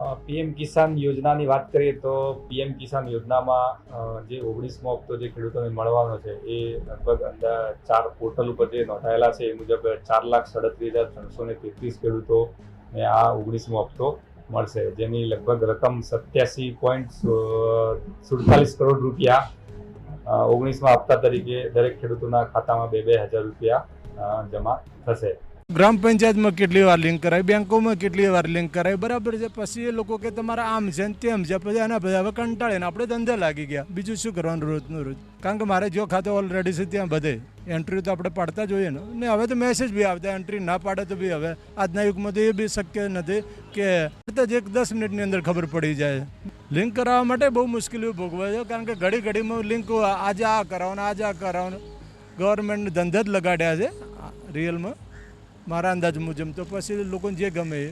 PM કિસાન યોજનાની વાત કરીએ તો પીએમ કિસાન યોજનામાં જે ઓગણીસમો હપ્તો જે ખેડૂતોને મળવાનો છે, એ લગભગ અંદર ચાર પોર્ટલ ઉપર જે નોંધાયેલા છે, એ મુજબ ચાર લાખ સડત્રીસ હજાર ત્રણસો ને તેત્રીસ ખેડૂતોને આ ઓગણીસમો હપ્તો મળશે. જેની લગભગ રકમ સત્યાસી પોઈન્ટ સુડતાલીસ કરોડ રૂપિયા ઓગણીસમાં હપ્તા તરીકે દરેક ખેડૂતોના ખાતામાં બે બે હજાર રૂપિયા જમા થશે. ગ્રામ પંચાયતમાં કેટલી વાર લિંક કરાય બેંકોમાં કેટલી વાર લિંક કરાય બરાબર છે? પછી એ લોકો કે તમારા આમ છે ને તેમ છે, પછી એના બધા હવે કંટાળીને આપણે ધંધે લાગી ગયા. બીજું શું કરવાનું રોજનું રોજ? કારણ કે મારે જો ખાતે ઓલરેડી છે ત્યાં બધે. એન્ટ્રી તો આપણે પાડતા જોઈએ ને. ને હવે તો મેસેજ બી આવતા એન્ટ્રી ના પાડે તો બી હવે. આજના યુગમાં તો એ બી શક્ય નથી કે તરત જ એક દસ મિનિટની અંદર ખબર પડી જાય. લિંક કરાવવા માટે બહુ મુશ્કેલીઓ ભોગવે છે કારણ કે ઘડી ઘડીમાં લિંક આજે આ કરાવવાનું, આજે આ કરાવવાનું. ગવર્મેન્ટ ધંધે જ લગાડ્યા છે રિયલમાં મારા અંદાજ મુજબ તો પછી લોકોને જે ગમે એ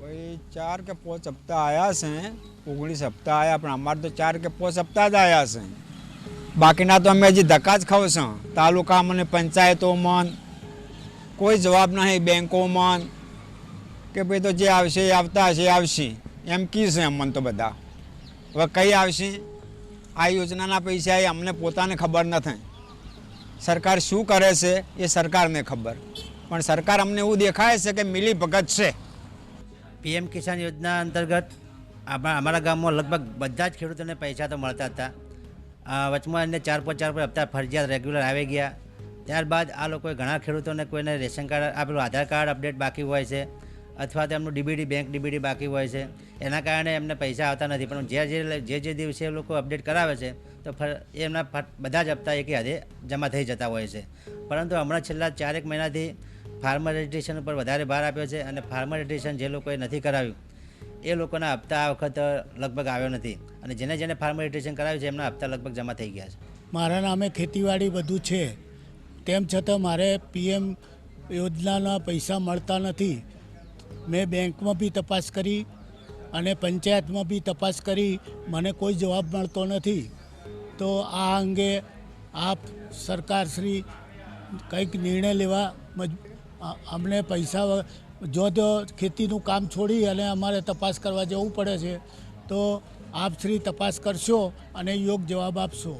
ભાઈ, ચાર કે પાંચ હપ્તા આવ્યા છે, ઓગણીસ હપ્તા આવ્યા પણ અમારે તો ચાર કે પાંચ હપ્તા જ આવ્યા છે. બાકીના તો અમે હજી ધક્કા જ ખાવ છે. તાલુકામાં ને પંચાયતોમાં કોઈ જવાબ નહીં, બેંકોમાં. કે ભાઈ, તો જે આવશે એ આવતા હશે આવશે. એમ કી અમને તો બધા. હવે કઈ આવશે? આ યોજનાના પૈસા એ અમને પોતાને ખબર નથી સરકાર શું કરે છે એ સરકારને ખબર. પણ સરકાર અમને એવું દેખાય છે કે મિલી ભગત છે. પીએમ કિસાન યોજના અંતર્ગત અમારા ગામમાં લગભગ બધા જ ખેડૂતોને પૈસા તો મળતા હતા. વચમાં એમને ચાર પાંચ ચાર પાંચ હપ્તા ફરજિયાત રેગ્યુલર આવી ગયા. ત્યારબાદ આ લોકોએ ઘણા ખેડૂતોને કોઈને રેશન કાર્ડ આપેલું, આધાર કાર્ડ અપડેટ બાકી હોય છે, અથવા તો એમનું ડીબીડી, બેંક ડીબીડી બાકી હોય છે. એના કારણે એમને પૈસા આવતા નથી, પણ જે જે જે જે દિવસે એ લોકો અપડેટ કરાવે છે, તો એમના બધા જ હપ્તા એકે હાથે જમા થઈ જતા હોય છે. પરંતુ હમણાં છેલ્લા ચારેક મહિનાથી ફાર્મર રજિસ્ટ્રેશન ઉપર વધારે ભાર આપ્યો છે અને ફાર્મર રજિસ્ટ્રેશન જે લોકોએ નથી કરાવ્યું, એ લોકોના હપ્તા આ વખત લગભગ આવ્યો નથી. અને જેને જેને ફાર્મર રજિસ્ટ્રેશન કરાવ્યું છે, એમના હપ્તા લગભગ જમા થઈ ગયા છે. મારા નામે ખેતીવાડી બધું છે. તેમ છતાં મારે પીએમ યોજનાના પૈસા મળતા નથી. મેં બેંકમાં બી તપાસ કરી અને પંચાયતમાં બી તપાસ કરી. મને કોઈ જવાબ મળતો નથી. તો આ અંગે આપ સરકારશ્રી કંઈક નિર્ણય લેવા મજ અમને પૈસા જો તો ખેતીનું કામ છોડી અને અમારે તપાસ કરવા જવું પડે છે, તો આપ શ્રી તપાસ કરશો અને યોગ જવાબ આપશો.